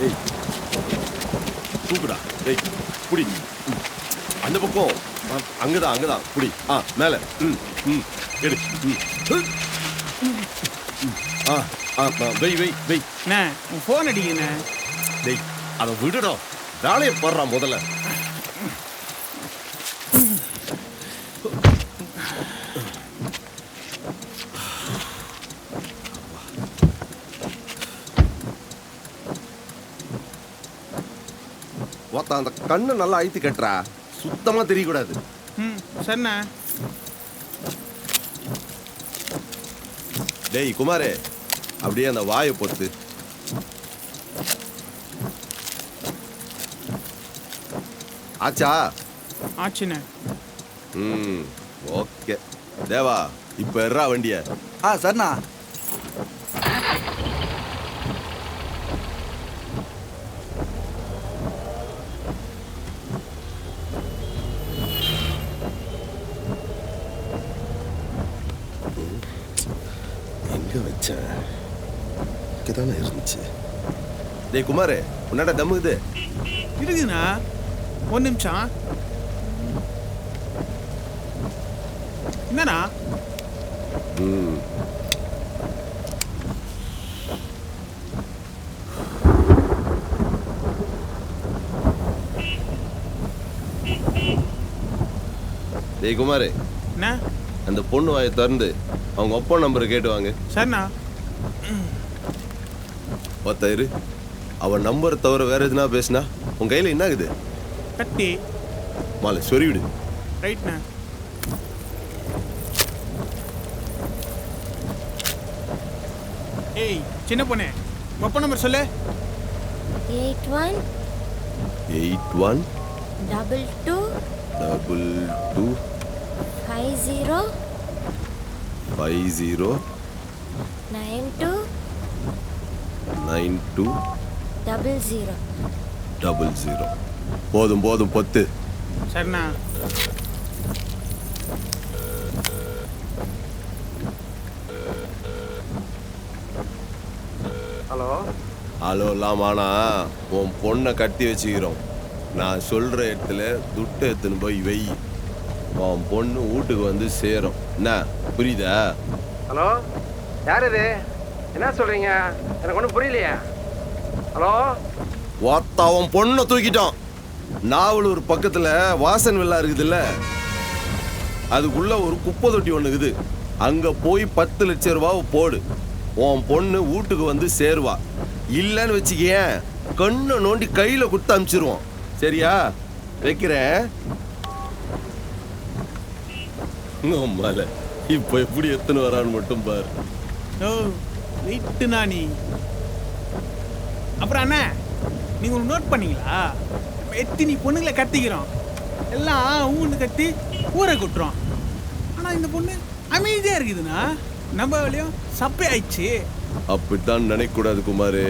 ஏய் தூக்குடா. ஏய் புடி. அந்த பக்கம். அங்கதான் அங்கதான். புடி. ஆ மேல. ம் ம். எடு. ம். ஆ ஆ ஆ, வை வை வை. அண்ணே உன் ஃபோன் அடிக்கண்ணே டேய் அதை விடுடா. வேலையை பாடுறா முதல்ல. ஒருத்தன் அந்த கண்ணை நல்லா அழுத்தி கட்டுறா. சுத்தமா தெரியக்கூடாது. ம் சரிண்ணே டேய் குமாரே அப்படியே அந்த வாயை பொத்து ஆச்சா? ஆச்சுண்ணே. ம் ஓகே. தேவா இப்ப எறா வண்டிய. ஆ சரிண்ணா எங்க வச்சேன் இங்கதானே இருந்துச்சு. டேய் குமாரே உன்னடா தம்முகுது இருக்குண்ணா ஒரு நிமிஷம் என்னண்ணா டேய் குமாரே என்ன அந்த பொண்ணு வாயை திறந்து அவங்க அப்பா நம்பரை கேட்டு வாங்க சரிண்ணா பார்த்தா இரு அவன் நம்பர் தவிர வேற எதுனா பேசினா உன் கையில என்ன ஆகுது கத்தி மாலை சொருவிடு ரைட்ண்ணே ஏய் சின்ன பொண்ணு மொப்ப நம்பர் சொல்லு. Eight one eight one double two double two five zero five zero nine two nine two double zero double zero போதும் போதும் பத்து. சரிண்ணா. ஹலோ. அலோலாம் ஆனா உன் பொண்ணை கட்டி வச்சுக்கிறோம். நான் சொல்ற இடத்துல துட்டு எடுத்துன்னு போய் வை. உன் பொண்ணு வீட்டுக்கு வந்து சேரும். என்ன புரியுதா? ஹலோ. யார் இது என்ன சொல்றீங்க? எனக்கு ஒன்றும் புரியலையே. ஹலோ. ஒருத்த அவன் பொண்ணை தூக்கிட்டான். நாவலூர் பக்கத்துல வாசன் வெள்ளா இருக்குதுல்ல? அதுக்குள்ள ஒரு குப்பை தொட்டி ஒன்று இருக்குது. அங்க போய் பத்து லட்சம் ரூபாவை போடு. உன் பொண்ணு வீட்டுக்கு வந்து சேருவா. இல்லைன்னு வச்சுக்கேன் கண்ணை நோண்டி கையில கொடுத்து அனுப்பிச்சிருவோம். சரியா? வைக்கிறேன். ஆமால இப்போ எப்படி எத்தனை வரான்னு மட்டும் பாரு. ஓ வெயிட்டுண்ணா நீ. அப்புறம் அண்ணா நீங்கள் நோட் பண்ணீங்களா? எத்தனை பொண்ணுங்களை கத்திக்கிறோம் எல்லாம் ஊன்னு கத்தி ஊரை கொட்டுறோம். ஆனால் இந்த பொண்ணு அமைதியாக இருக்குதுண்ணா. நம்ம வேலையும் சப்பை ஆயிடுச்சு. அப்படித்தான் நினைக்கக்கூடாது குமாரு.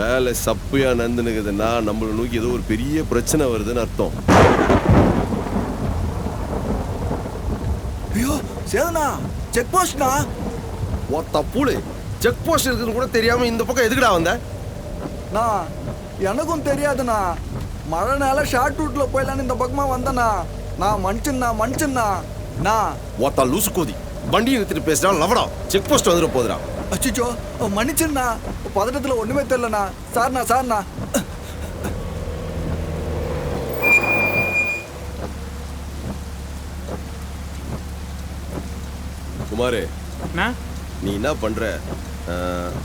வேலை சப்பையா நந்துனுக்குதுன்னா நம்மளை நோக்கி ஏதோ ஒரு பெரிய பிரச்சனை வருதுன்னு அர்த்தம். ஐயோ சேதுண்ணா செக் போஸ்ட்ண்ணா ஒத்த பூளு செக் போஸ்ட் இருக்குன்னு கூட தெரியாம இந்த பக்கம் எதுக்குடா வந்த? நான் எனக்கும் தெரியாதுண்ணா. மழை நேர ஷார்ட் ரூட்ல போயிடலான்னு இந்த பக்கமா வந்தேண்ணா நான் மனுஷன்ண்ணா மனுஷன்ண்ணா நான் ஒத்த லூசு கோதி. வண்டியை நிறுத்திட்டு பேசுறா லவடா. செக் போஸ்ட் வந்துட போதுடா அச்சிச்சோ மன்னிச்சுண்ணா பதட்டத்தில் ஒன்றுமே தெரிலண்ணா சார்ண்ணா சார்ண்ணா. குமாரு நீ என்ன பண்ற?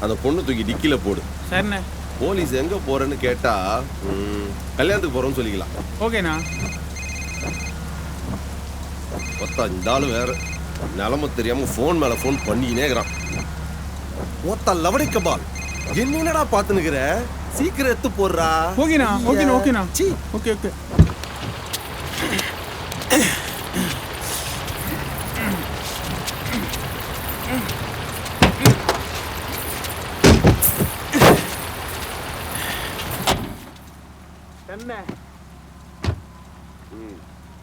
அந்த பொண்ணு தூக்கி டிக்கில போடு. சரிண்ணே. போலீஸ் எங்க போறேன்னு கேட்டா கல்யாணத்துக்கு போறோம்னு சொல்லிக்கலாம். ஓகேண்ணா. ஒத்தா இந்த ஆளு வேற. நிலம தெரியாம ஃபோன் மேல ஃபோன் பண்ணிக்கினே இருக்கிறான். ஒத்தா லவடை கபால் என்னடா பாத்துனுக்குற சீக்கிரம் எடுத்து போடுறா. ஓகேண்ணா ஓகேண்ணா ஓகேண்ணா. சீ. Okay okay. என்ன? ம்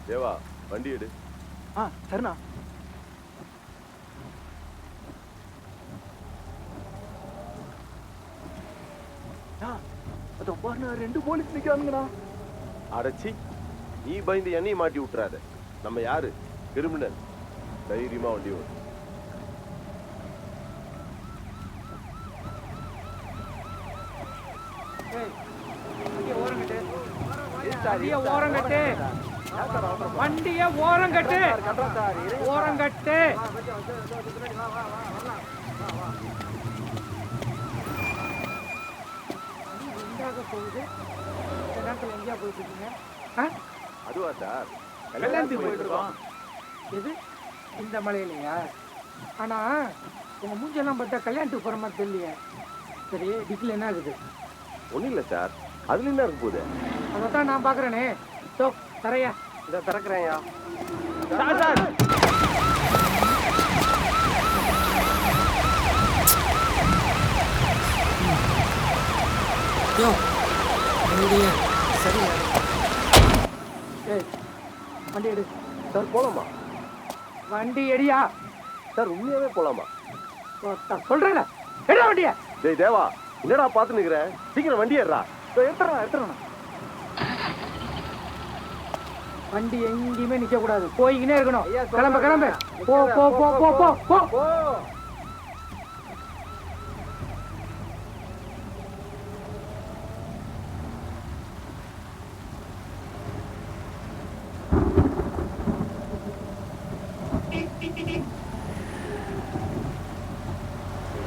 தேவா வண்டி எடு. ஆ சரிண்ணா அதோ பாருண்ணா ரெண்டு போலீஸ் நிற்கிறானுங்கண்ணா அடைச்சி நீ பயந்து என்னையும் மாட்டி விட்டுறாத. நம்ம யாரு? கிரிமினல். தைரியமா வண்டி ஓடு. வண்டிய ஓரம் கட்டு வண்டிய ஓரம் கட்டு ஓரம் கட்டு போகுது நேரத்தில் எங்கேயா போயிட்டு இருக்கீங்க? அதுவா சார்? கல்யாணத்துக்கு போயிட்டு இருக்கோம். எது? இந்த மலையிலையா? ஆனா உங்க மூஞ்செல்லாம் பார்த்தா கல்யாணத்துக்கு போற மாதிரி தெரியலையே. சரி டிக்கில் என்ன ஆகுது? ஒண்ணும் இல்ல சார். அதுல என்ன இருக்க போகுது? அதை தான் நான் பார்க்குறேனே. தோ தரையா. இதை திறக்கிறேன்யா. Sir sir. ஏய் வண்டி எடு. சார் போலாமா? வண்டி எடியா. சார் உண்மையாவே போலாமா? சொல்றேன் எடா வண்டிய. டேய் தேவா என்னடா பாத்து நிக்கிற சீக்கிரம் வண்டி ஏறா எடுத்துறேன் எடுத்துறேன் வண்டி எங்கேயுமே நிக்க கூடாது போய்கினே இருக்கணும் கிளம்ப கிளம்பு. போ போ போ போ போ போ.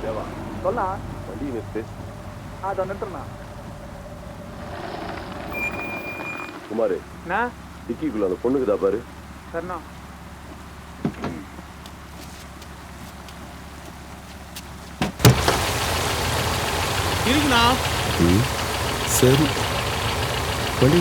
தேவா சொல்லா வண்டி நிறுத்து. அதை நிறுத்துறா குமாரு. என்ன? டிக்கிக்குள்ள அந்த பொண்ணுக்குதா பாரு. சரிண்ணா இருக்குண்ணா. சரி. வண்டி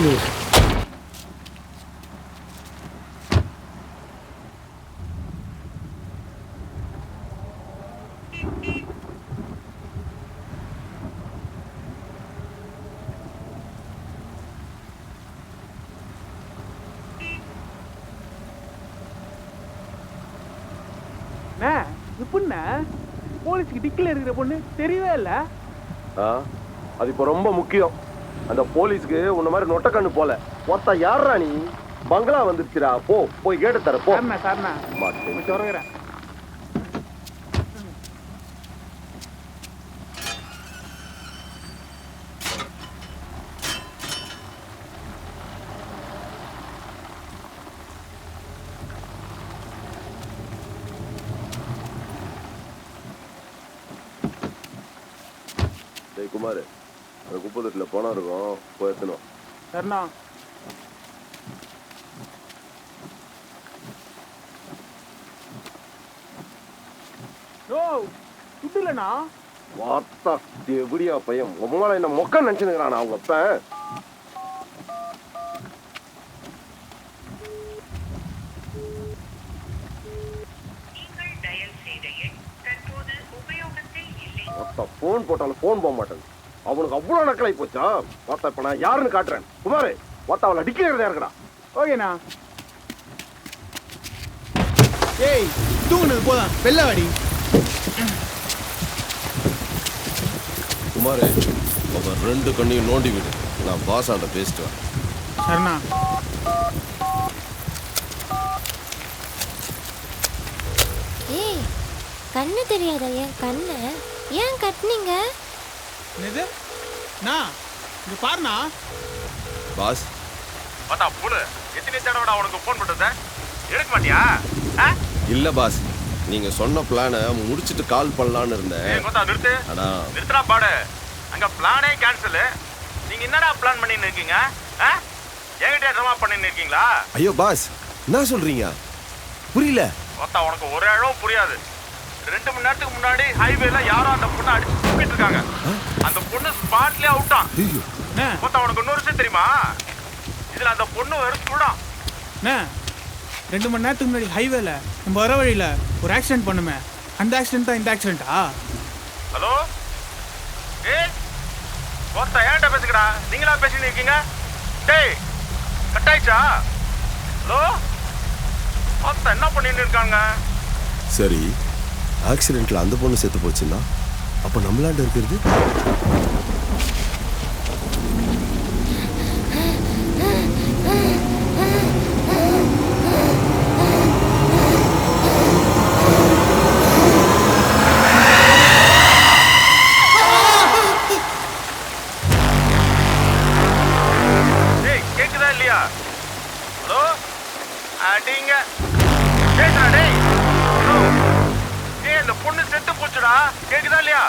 அண்ணா எப்படிண்ணா போலீஸ்க்கு டிக்கில் இருக்கிற பொண்ணு தெரியவே இல்லை. அது இப்போ ரொம்ப முக்கியம். அந்த போலீஸ்க்கு உன்ன மாதிரி நொட்டக்கண்ணு போல. மொத்த யாரா நீ? பங்களா வந்துருச்சுடா போ போய் கேட்டு தர போ. சார்ண்ணா சார்ண்ணா. மாட்டேன். டேய் குமார் அந்த குப்பை தொட்டில பணம் இருக்கும் போய் எடுத்துனோம் சரிண்ணா ஓ துட்டு இல்லைண்ணா வார்த்தா எப்படியா பையன். உமால என்ன மொக்க நினைச்சுக்கிறான் அவங்க அப்பன்? மொத்த போன் போட்டாலும் போன் போக மாட்டேன் அவனுக்கு அவ்வளவு நக்கலாய் போச்சா? மொத்த இப்ப நான் யாருன்னு காட்டுறேன். குமார் மொத்த அவளை டிக்கிறதா இருக்கடா ஓகேண்ணா. ஏய் தூங்குனது போதும். வெள்ள வாடி. குமார் அவன் ரெண்டு கண்ணையும் நோண்டி விடு. நான் பாசாண்ட பேசிட்டு வரேன். சரிண்ணா. ஏய் கண்ணு தெரியாதா? என் கண்ணை? ஏன் கட்டுனீங்க? என்னது? அண்ணா இங்க பாருண்ணா. பாஸ். பார்த்தா புழு எத்தனை தடவை உனக்கு ஃபோன் பண்றத? எடுக்க மாட்டியா? ஆ? இல்ல பாஸ். நீங்க சொன்ன பிளானை முடிச்சிட்டு கால் பண்ணலான்னு இருந்தேன். கொத்தா நிறுத்து. ஆனா நிறுத்துறா பாடு. அங்க பிளானே கேன்சல் நீங்க என்னடா பிளான் பண்ணின்னு இருக்கீங்க? என்கிட்ட என்னமா பண்ணின்னு இருக்கீங்களா? ஐயோ பாஸ். என்ன சொல்றீங்க? புரியல. கொத்தா உனக்கு ஒரு அளவும் புரியாது. ரெண்டு மணி நேரத்துக்கு முன்னாடி ஹைவேல யாரோ அந்த பொண்ணை அடிச்சு தூக்கிட்டு இருக்காங்க. அந்த பொண்ணு ஸ்பாட்லயே அவுட்டான் ஐயோ. அண்ணா. கொத்தா உனக்கு இன்னொரு விஷயம் தெரியுமா? இதுல அந்த பொண்ணு வெறும் சுடான் அண்ணா ரெண்டு மணி நேரத்துக்கு முன்னாடி ஹைவேல நம்ம வர வழியில் ஒரு ஆக்சிடென்ட் பண்ணுமே. அந்த ஆக்சிடென்ட் தான் இந்த ஆக்சிடென்ட்டா ஹலோ? ஏய் கொத்தா ஏன்டா பேசுகிறா நீங்களா பேசின்னு இருக்கீங்க? டேய் கட் ஆயிடுச்சா ஹலோ? பார்த்தா என்ன பண்ணிட்டு இருக்காங்க? சரி. ஆக்சிடெண்ட்டில் அந்த பொண்ணு செத்து போச்சுன்னா அப்போ நம்மளாண்ட இருக்கிறது? இல்லையா? ஹலோ? அடிங்க. டேய். இந்த பொண்ணு செத்து போச்சுடா. கேக்குதா இல்லையா?